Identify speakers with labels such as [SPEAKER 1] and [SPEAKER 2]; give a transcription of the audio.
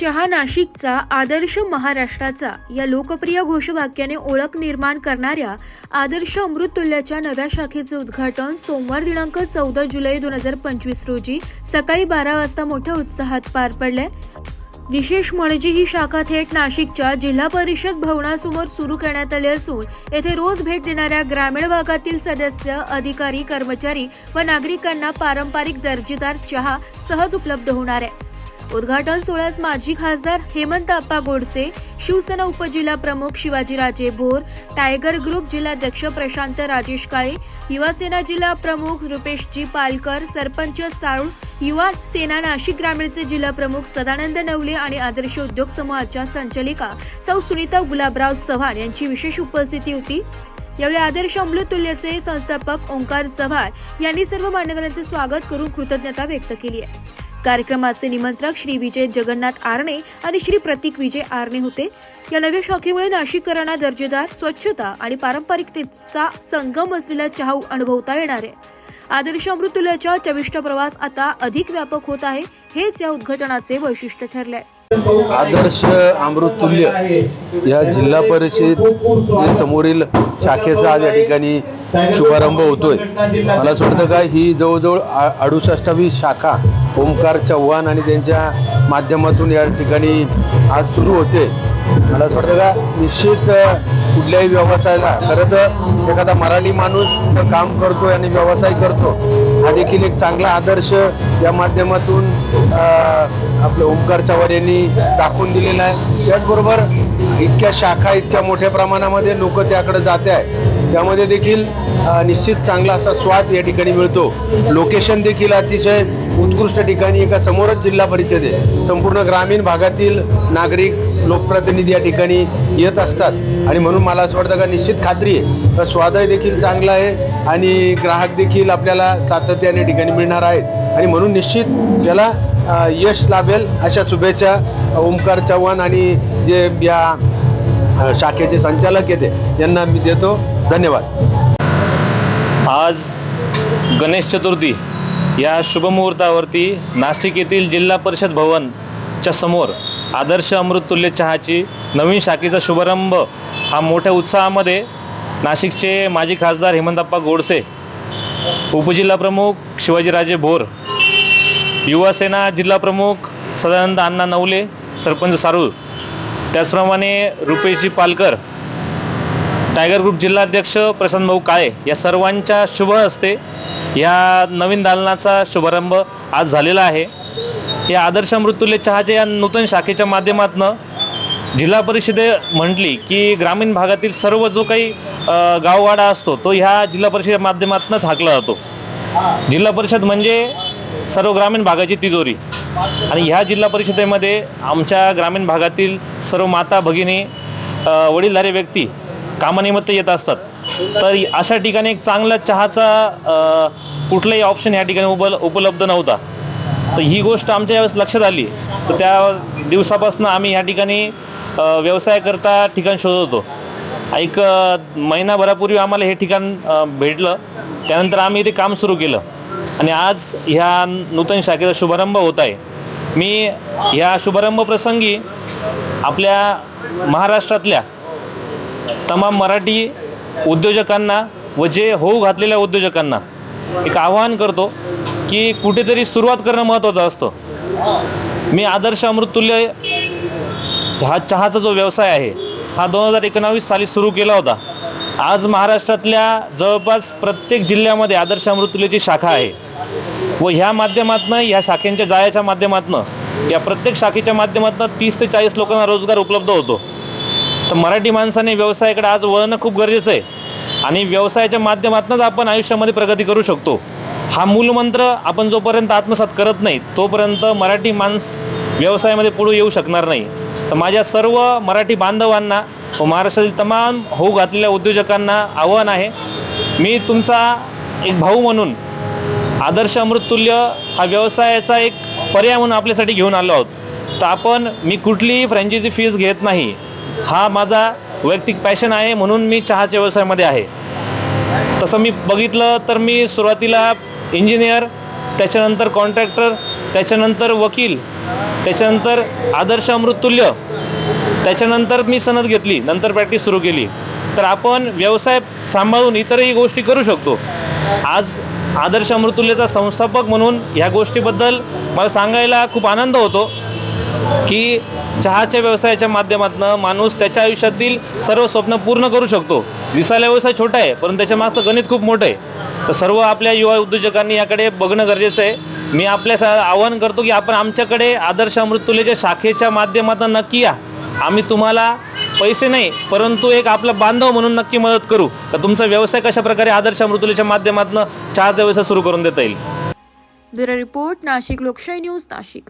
[SPEAKER 1] चहा नाशिकचा आदर्श महाराष्ट्राचा या लोकप्रिय घोषवाक्याने ओळख निर्माण करणाऱ्या आदर्श अमृततुल्याच्या नव्या शाखेचे उद्घाटन सोमवार दिनांक चौदा जुलै दोन हजार पंचवीस रोजी सकाळी बारा वाजता मोठ्या उत्साहात पार पडले. विशेष म्हणजे ही शाखा थेट नाशिकच्या जिल्हा परिषद भवनासमोर सुरू करण्यात आली असून येथे रोज भेट देणाऱ्या ग्रामीण भागातील सदस्य अधिकारी कर्मचारी व नागरिकांना पारंपरिक दर्जेदार चहा सहज उपलब्ध होणार आहे. उद्घाटन सोहळ्यास माजी खासदार हेमंत अप्पा गोडसे शिवसेना उपजिल्हा प्रमुख शिवाजीराजे भोर टायगर ग्रुप जिल्हाध्यक्ष प्रशांत राजेश काळे युवा सेना जिल्हा प्रमुख रुपेशजी पालकर सरपंच साळू युवा सेना नाशिक ग्रामीणचे जिल्हा प्रमुख सदानंद नवले आणि आदर्श उद्योग समूहाच्या संचालिका सौ सुनीता गुलाबराव चव्हाण यांची विशेष उपस्थिती होती. यावेळी आदर्श अमृतुल्यचे संस्थापक ओंकार चव्हाण यांनी सर्व मान्यवरांचे स्वागत करून कृतज्ञता व्यक्त केली आहे. कार्यक्रमाचे निमंत्रक श्री विजय जगन्नाथ आरणे आणि श्री प्रतीक विजय आरणे होते. या नव्या शाखेमुळे नाशिककरांना दर्जेदार स्वच्छता आणि पारंपरिकतेचा संगम असलेला चहा अनुभवता येणार आहे. आदर्श अमृतुल्याच्या चविष्ट प्रवास आता अधिक व्यापक होत आहे हेच या उद्घाटनाचे वैशिष्ट्य ठरले आहे
[SPEAKER 2] आदर्श अमृततुल्य या जिल्हा परिषद समोरील शाखेचा आज या ठिकाणी शुभारंभ होतोय. मला असं वाटतं का ही जवळजवळ अडुसष्टावी शाखा ओमकार चव्हाण आणि त्यांच्या माध्यमातून या ठिकाणी आज सुरू होते. मला असं वाटतं का निश्चित कुठल्याही व्यवसायाला खरं तर एखादा मराठी माणूस काम करतो आणि व्यवसाय करतो हा देखील एक चांगला आदर्श या माध्यमातून आपलं ओमकार चव्हाण यांनी दाखवून दिलेला आहे. त्याचबरोबर इतक्या शाखा इतक्या मोठ्या प्रमाणामध्ये लोक त्याकडे जाते आहे त्यामध्ये देखील निश्चित चांगला असा स्वाद या ठिकाणी मिळतो. लोकेशन देखील अतिशय उत्कृष्ट ठिकाणी एका समोरच जिल्हा परिषद आहे. संपूर्ण ग्रामीण भागातील नागरिक लोकप्रतिनिधी या ठिकाणी येत असतात. आणि म्हणून मला असं वाटतं का निश्चित खात्री आहे. का स्वादही देखील चांगला आहे आणि ग्राहक देखील आपल्याला सातत्याने ठिकाणी मिळणार आहेत. आणि म्हणून निश्चित त्याला यश लाभेल अशा शुभेच्छा ओमकार चव्हाण आणि जे या शाखेचे संचालक येते यांना मी देतो. धन्यवाद.
[SPEAKER 3] आज गणेश चतुर्थी या शुभमुहूर्तावरती नाशिक येथील जिल्हा परिषद भवनच्या समोर आदर्श अमृततुल्य चहाची नवीन शाखेचा शुभारंभ हा मोठ्या उत्साहामध्ये नाशिकचे माजी खासदार हेमंतप्पा गोडसे उपजिल्हाप्रमुख शिवाजीराजे भोर युवासेना जिल्हाप्रमुख सदानंद अण्णा नवले सरपंच सारूळ त्याचप्रमाणे रुपेशजी पालकर टायगर ग्रुप जिल्हाध्यक्ष प्रशांत भाऊ काळे या सर्वांच्या शुभ हस्ते या नवीन दालनाचा शुभारंभ आज झालेला आहे. या आदर्श मृत्युले चहाच्या या नूतन शाखेच्या माध्यमातून जिल्हा परिषदे म्हटली की ग्रामीण भागातील सर्व जो काही गाववाडा असतो तो ह्या जिल्हा परिषद माध्यमातूनच हाकला जातो. जिल्हा परिषद म्हणजे सर्व ग्रामीण भागाची तिजोरी. आणि ह्या जिल्हा परिषदेमध्ये आमच्या ग्रामीण भागातील सर्व माता भगिनी वडीलधारे व्यक्ती कामानिमित्त येत असतात. तर अशा ठिकाणी एक चांगला चहाचा कुठलाही ऑप्शन ह्या ठिकाणी उपल उपलब्ध नव्हता. तर ही गोष्ट आमच्या यावेळेस लक्षात आली. तर त्या दिवसापासून आम्ही ह्या ठिकाणी व्यवसायाकरता ठिकाण शोधत. होतो एक महिनाभरापूर्वी आम्हाला हे ठिकाण भेटलं. त्यानंतर आम्ही इथे काम सुरू केलं. आणि आज ह्या नूतन शाखेचा शुभारंभ होत आहे. मी ह्या शुभारंभ प्रसंगी आपल्या महाराष्ट्रातल्या तमाम मराठी उद्योजकांना व जे होऊ घातलेल्या उद्योजकांना एक आवाहन करतो की कुठेतरी सुरुवात करणं महत्त्वाचं असतं. मी आदर्श अमृततुल्य हा चहाचा जो व्यवसाय आहे हा दोन हजार एकोणावीस साली सुरू केला होता. आज महाराष्ट्रातल्या जवळपास प्रत्येक जिल्ह्यामध्ये आदर्श अमृततुल्यची शाखा आहे. व ह्या माध्यमातनं ह्या शाखेंच्या जाळ्याच्या माध्यमातनं या प्रत्येक शाखेच्या माध्यमातनं तीस ते चाळीस लोकांना रोजगार उपलब्ध होतो. तर मराठी माणसाने व्यवसायाकडे आज वळणं खूप गरजेचं आहे. आणि व्यवसायाच्या माध्यमातूनच आपण आयुष्यामध्ये प्रगती करू शकतो. हा मूलमंत्र आपण जोपर्यंत आत्मसात करत नाही तोपर्यंत मराठी माणस व्यवसायामध्ये पुढे येऊ शकणार नाही. तर माझ्या सर्व मराठी बांधवांना व महाराष्ट्रातील तमाम होऊ घातलेल्या उद्योजकांना आव्हान आहे. मी तुमचा एक भाऊ म्हणून आदर्श अमृततुल्य हा व्यवसायाचा एक पर्याय म्हणून आपल्यासाठी घेऊन आलो आहोत. तर आपण मी कुठलीही फ्रँचायझी फीज घेत नाही. हा माझा वैयक्तिक पॅशन आहे म्हणून मी चहाच्या व्यवसायामध्ये आहे. तसं मी बघितलं तर मी सुरुवातीला इंजिनियर त्याच्यानंतर कॉन्ट्रॅक्टर त्याच्यानंतर वकील त्याच्यानंतर आदर्श अमृततुल्य त्याच्यानंतर मी सनद घेतली नंतर प्रॅक्टिस सुरू केली. तर आपण व्यवसाय सांभाळून इतरही गोष्टी करू शकतो. आज आदर्श अमृतुल्यचा संस्थापक म्हणून ह्या गोष्टीबद्दल मला सांगायला खूप आनंद होतो. की चहाच्या व्यवसायाच्या माध्यमातून माणूस त्याच्या आयुष्यातील सर्व स्वप्न पूर्ण करू शकतो. दिसायला व्यवसाय छोटा आहे परंतु त्याच्या मागचं गणित खूप मोठं आहे. तर सर्व आपल्या युवा उद्योजकांनी याकडे बघणं गरजेचं आहे. मी आपल्या सा- आवाहन करतो की आपण आमच्याकडे आदर्श अमृततुल्यच्या शाखेच्या माध्यमातून नक्की या. आम्ही तुम्हाला पैसे नाही परंतु एक आपला बांधव म्हणून नक्की मदत करू. तर तुमचा व्यवसाय कशा प्रकारे आदर्श अमृतुल्यच्या माध्यमातून चहाचा व्यवसाय सुरू करून देता येईल?
[SPEAKER 1] ब्युरो रिपोर्ट नाशिक लोकशाही न्यूज नाशिक.